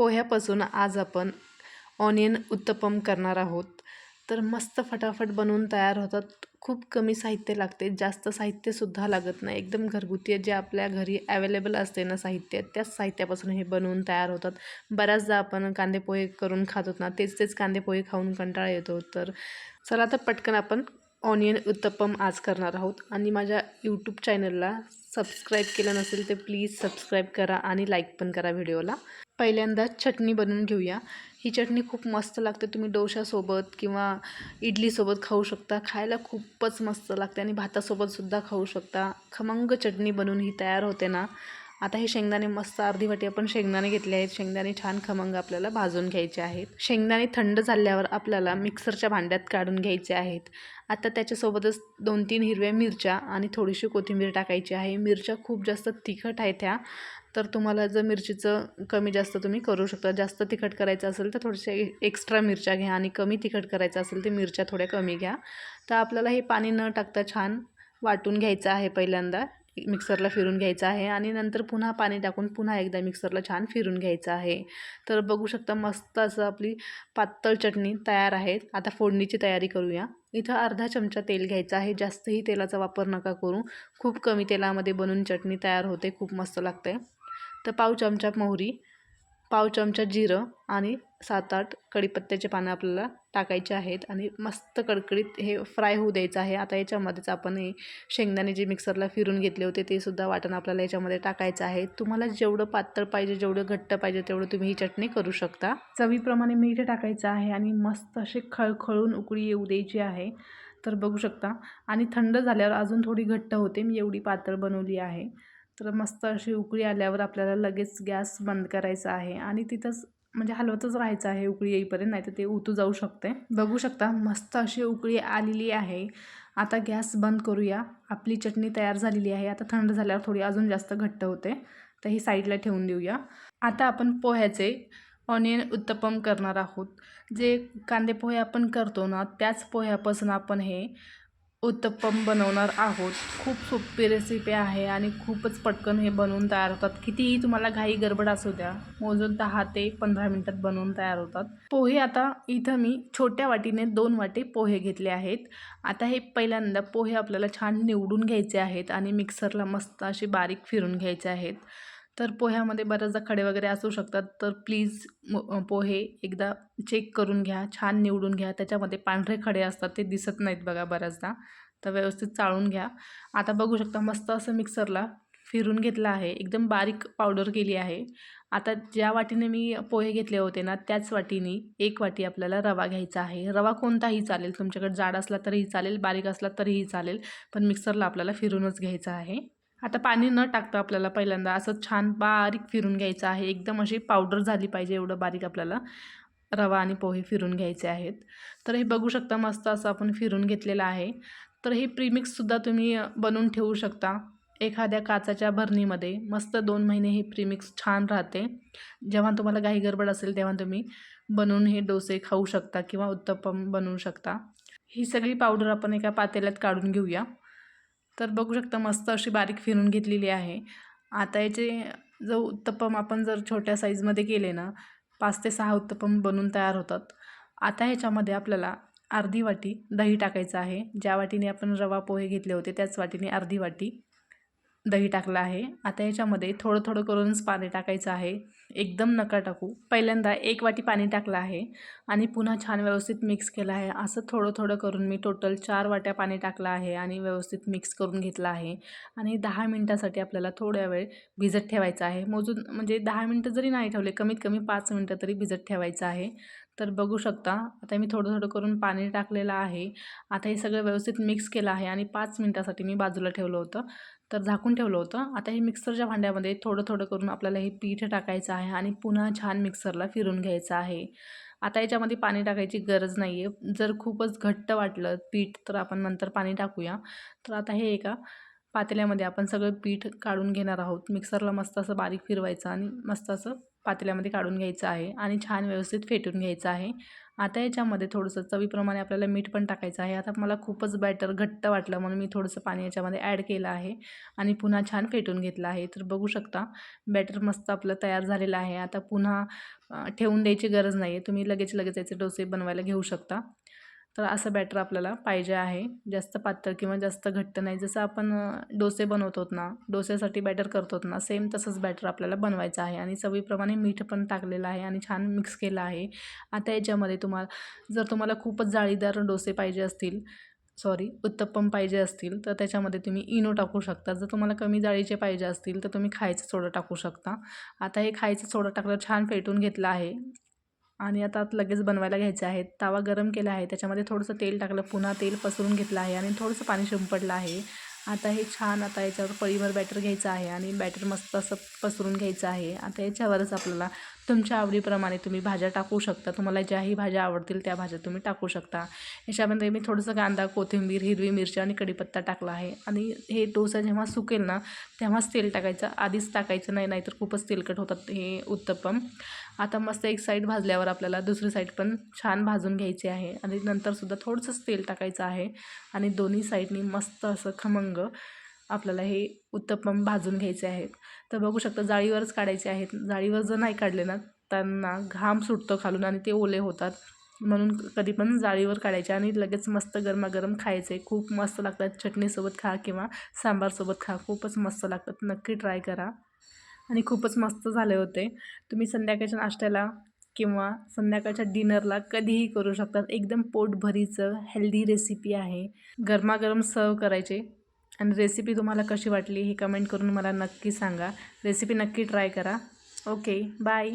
पोह्यापासून आज आपण ऑनियन उत्तपम करणार आहोत. तर मस्त फटाफट बनवून तयार होतात. खूप कमी साहित्य लागते. जास्त साहित्यसुद्धा लागत नाही. एकदम घरगुती जे आपल्या घरी अवेलेबल असते ना साहित्य त्याच साहित्यापासून हे बनवून तयार होतात. बऱ्याचदा आपण कांदे पोहे करून खात होत ना तेच तेच कांदे पोहे खाऊन कंटाळा येतो. तर चला तर पटकन आपण ऑनियन उत्तपम आज करणार आहोत. आणि माझ्या यूट्यूब चॅनलला सबस्क्राईब केलं नसेल तर प्लीज सबस्क्राईब करा आणि लाईक पण करा व्हिडिओला पहिल्यांदा चटणी बनवून घेऊया. ही चटणी खूप मस्त लागते. तुम्ही डोशासोबत किंवा इडलीसोबत खाऊ शकता. खायला खूपच मस्त लागते आणि भातासोबतसुद्धा खाऊ शकता. खमंग चटणी बनवून ही तयार होते ना. आता हे शेंगदाणे मस्त अर्धी वाटी आपण शेंगदाणे घेतले आहेत. शेंगदाणे छान खमंग आपल्याला भाजून घ्यायचे आहेत. शेंगदाणे थंड झाल्यावर आपल्याला मिक्सरच्या भांड्यात काढून घ्यायचे आहेत. आता त्याच्यासोबतच दोन तीन हिरव्या मिरच्या आणि थोडीशी कोथिंबीर टाकायची आहे. मिरच्या खूप जास्त तिखट आहेत ह्या तर तुम्हाला जर मिरचीचं कमी जास्त तुम्ही करू शकता. जास्त तिखट करायचं असेल तर थोडेसे एक्स्ट्रा मिरच्या घ्या आणि कमी तिखट करायचं असेल तर मिरच्या थोड्या कमी घ्या. तर आपल्याला हे पाणी न टाकता छान वाटून घ्यायचं आहे पहिल्यांदा. मिक्सरला फिरून घ्यायचं आहे आणि नंतर पुन्हा पाणी टाकून पुन्हा एकदा मिक्सरला छान फिरून घ्यायचं आहे. तर बघू शकता मस्त असं आपली पातळ चटणी तयार आहे आता फोडणीची तयारी करूया. इथं अर्धा चमचा तेल घ्यायचा आहे. जास्तही तेलाचा वापर नका करू. खूप कमी तेलामध्ये बनवून चटणी तयार होते. खूप मस्त लागते. तर पाव चमचा मोहरी. पाव चमचा जिरं आणि सात आठ कढीपत्त्याचे पानं आपल्याला टाकायचे आहेत आणि मस्त कडकडीत हे फ्राय होऊ द्यायचं आहे. आता याच्यामध्येच आपण हे शेंगदाणे जे मिक्सरला फिरून घेतले होते ते सुद्धा वाटण आपल्याला याच्यामध्ये टाकायचं आहे. तुम्हाला जेवढं पातळ पाहिजे जेवढं घट्ट पाहिजे तेवढं तुम्ही ही चटणी करू शकता. चवीप्रमाणे मीठ टाकायचं आहे आणि मस्त असे खळखळून उकळी येऊ द्यायची आहे. तर बघू शकता. आणि थंड झाल्यावर अजून थोडी घट्ट होते. मी एवढी पातळ बनवली आहे. तर मस्त अशी उकळी आल्यावर आपल्याला लगेच गॅस बंद करायचा आहे आणि तिथंच म्हणजे हलवतच राहायचं आहे उकळी येईपर्यंत नाही तर ते उतू जाऊ शकते. बघू शकता मस्त अशी उकळी आलेली आहे. आता गॅस बंद करूया. आपली चटणी तयार झालेली आहे. आता थंड झाल्यावर थोडी अजून जास्त घट्ट होते. तर ही साईडला ठेवून देऊया. आता आपण पोह्याचे ऑनियन उत्तपम करणार आहोत. जे कांदे पोहे आपण करतो ना त्याच पोह्यापासून आपण हे उत्तप्पम बनवणार आहोत. खूप सोपी रेसिपी आहे आणि खूपच पटकन हे बनवून तयार होतात. कितीही तुम्हाला घाई गडबड असू द्या मोजून दहा ते पंधरा मिनटात बनवून तयार होतात. पोहे आता इथं मी छोट्या वाटीने दोन वाटे पोहे घेतले आहेत. आता हे पहिल्यांदा पोहे आपल्याला छान निवडून घ्यायचे आहेत आणि मिक्सरला मस्त असे बारीक फिरून घ्यायचे आहेत. तर पोह्यामध्ये बऱ्याचदा खडे वगैरे असू शकतात. तर प्लीज पोहे एकदा चेक करून घ्या छान निवडून घ्या. त्याच्यामध्ये पांढरे खडे असतात ते दिसत नाहीत बघा बऱ्याचदा. तर व्यवस्थित चाळून घ्या. आता बघू शकता मस्त असं मिक्सरला फिरून घेतलं आहे. एकदम बारीक पावडर केली आहे. आता ज्या वाटीने मी पोहे घेतले होते ना त्याच वाटीने एक वाटी आपल्याला रवा घ्यायचा आहे. रवा कोणताही चालेल. तुमच्याकडे जाड असला तरीही चालेल बारीक असला तरीही चालेल. पण मिक्सरला आपल्याला फिरूनच घ्यायचं आहे. आता पाणी न टाकता आपल्याला पहिल्यांदा असं छान बारीक फिरून घ्यायचं आहे. एकदम अशी पावडर झाली पाहिजे एवढं बारीक आपल्याला. रवा आणि पोहे फिरून घ्यायचे आहेत. तर हे बघू शकता मस्त असं आपण फिरून घेतलेलं आहे. तर हे प्रीमिक्ससुद्धा तुम्ही बनवून ठेवू शकता. एखाद्या काचाच्या भरणीमध्ये मस्त दोन महिने हे प्रीमिक्स छान राहते. जेव्हा तुम्हाला काही गडबड असेल तेव्हा तुम्ही बनवून हे डोसे खाऊ शकता किंवा उत्तप्पम बनवू शकता. ही सगळी पावडर आपण एका पातेल्यात काढून घेऊया. तर बघू शकता मस्त अशी बारीक फिरून घेतलेली आहे. आता याचे जो उत्तपम आपण जर छोट्या साईजमध्ये केले ना पाच ते सहा उत्तपम बनून तयार होतात. आता ह्याच्यामध्ये आपल्याला अर्धी वाटी दही टाकायचं आहे. ज्या वाटीने आपण रवा पोहे घेतले होते त्याच वाटीने अर्धी वाटी दही टाकलं आहे. आता याच्यामध्ये थोडं थोडं करूनच पाणी टाकायचं आहे. एकदम नका टाकू. पहिल्यांदा एक वाटी पाणी टाकलं आहे आणि पुन्हा छान व्यवस्थित मिक्स केलं आहे. असं थोडं थोडं करून मी टोटल चार वाट्या पाणी टाकलं आहे आणि व्यवस्थित मिक्स करून घेतलं आहे. आणि दहा मिनटासाठी आपल्याला थोड्या वेळ भिजत ठेवायचं आहे. मोजून म्हणजे दहा मिनटं जरी नाही ठेवले कमीत कमी पाच मिनटं तरी भिजत ठेवायचं आहे. तर बघू शकता आता मी थोडं थोडं करून पाणी टाकलेलं आहे. आता हे सगळं व्यवस्थित मिक्स केलं आहे आणि पाच मिनटासाठी मी बाजूला ठेवलं होतं. तर झाकून ठेवलं होतं. आता हे मिक्सरच्या भांड्यामध्ये थोडं थोडं करून आपल्याला हे पीठ टाकायचं आहे आणि पुन्हा छान मिक्सरला फिरून घ्यायचं आहे. आता याच्यामध्ये पाणी टाकायची गरज नाही आहे जर खूपच घट्ट वाटलं पीठ तर आपण नंतर पाणी टाकूया. तर आता हे एका पातेल्यामध्ये आपण सगळं पीठ काढून घेणार आहोत. मिक्सरला मस्त असं बारीक फिरवायचं आणि मस्त असं पातेल्यामध्ये काढून घ्यायचं आहे आणि छान व्यवस्थित फेटून घ्यायचं आहे. आता याच्यामध्ये थोडंसं चवीप्रमाणे आपल्याला मीठ पण टाकायचं आहे. आता मला खूपच बॅटर घट्ट वाटलं म्हणून मी थोडंसं पाणी याच्यामध्ये ॲड केलं आहे आणि पुन्हा छान फेटून घेतलं आहे. तर बघू शकता बॅटर मस्त आपलं तयार झालेलं आहे. आता पुन्हा ठेवून द्यायची गरज नाही आहे तुम्ही लगेच लगेच याचे डोसे बनवायला घेऊ शकता. तर असं बॅटर आपल्याला पाहिजे आहे. जास्त पातळ किंवा जास्त घट्ट नाही. जसं आपण डोसे बनवतो ना डोसेसाठी बॅटर करतो ना सेम तसंच बॅटर आपल्याला बनवायचं आहे. आणि चवीप्रमाणे मीठ पण टाकलेलं आहे आणि छान मिक्स केलं आहे. आता याच्यामध्ये तुम्हाला जर तुम्हाला खूपच जाळीदार डोसे पाहिजे असतील सॉरी उत्तप्पम पाहिजे असतील तर त्याच्यामध्ये तुम्ही इनो टाकू शकता. जर तुम्हाला कमी जाळीचे पाहिजे असतील तर तुम्ही खायचं सोडं टाकू शकता. आता हे खायचं सोडं टाकलं छान फेटून घेतलं आहे. आणि आता लगेच बनवायला घ्यायचे आहे तवा गरम केला आहे. त्याच्यामध्ये थोडंसं तेल टाकलं. पुन्हा तेल पसरून घेतलं आहे आणि थोडंसं पाणी शिंपडलं आहे. आता हे छान आता याच्यावर पळीवर बॅटर घ्यायचं आहे आणि बॅटर मस्त असं पसरून घ्यायचं आहे. आता याच्यावरच आपल्याला तुमच्या आवडीप्रमाणे तुम्ही भाज्या टाकू शकता. तुम्हाला ज्याही भाज्या आवडतील त्या भाज्या तुम्ही टाकू शकता. याच्यामध्ये मी थोडंसं कांदा कोथिंबीर हिरवी मिरची आणि कढीपत्ता टाकला आहे. आणि हे डोसा जेव्हा सुकेल ना तेव्हाच तेल टाकायचं. आधीच टाकायचं नाही नाहीतर खूपच तेलकट होतात हे उत्तपम. आता मस्त एक साईड भाजल्यावर आपल्याला दुसरी साईड पण छान भाजून घ्यायची आहे. आणि नंतरसुद्धा थोडंसंच तेल टाकायचं आहे. आणि दोन्ही साईडनी मस्त असं खमंग आपल्याला हे उत्तप्पम भाजून घ्यायचे आहेत. तर बघू शकता जाळीवरच काढायचे आहेत. जाळीवर जर नाही काढले ना त्यांना घाम सुटतो खालून आणि ते ओले होतात. म्हणून कधी पण जाळीवर काढायचे आणि लगेच मस्त गरमागरम खायचे. खूप मस्त लागतात. चटणीसोबत खा किंवा सांबारसोबत खा. खूपच मस्त लागतात. नक्की ट्राय करा. आणि खूपच मस्त झाले होते. तुम्ही संध्याकाळच्या नाश्त्याला किंवा संध्याकाळच्या डिनरला कधीही करू शकतात. एकदम पोटभरीचं हेल्दी रेसिपी आहे. गरमागरम सर्व करायचे. आणि रेसिपी तुम्हाला कशी वाटली ही कमेंट करून मला नक्की सांगा. रेसिपी नक्की ट्राय करा. Okay bye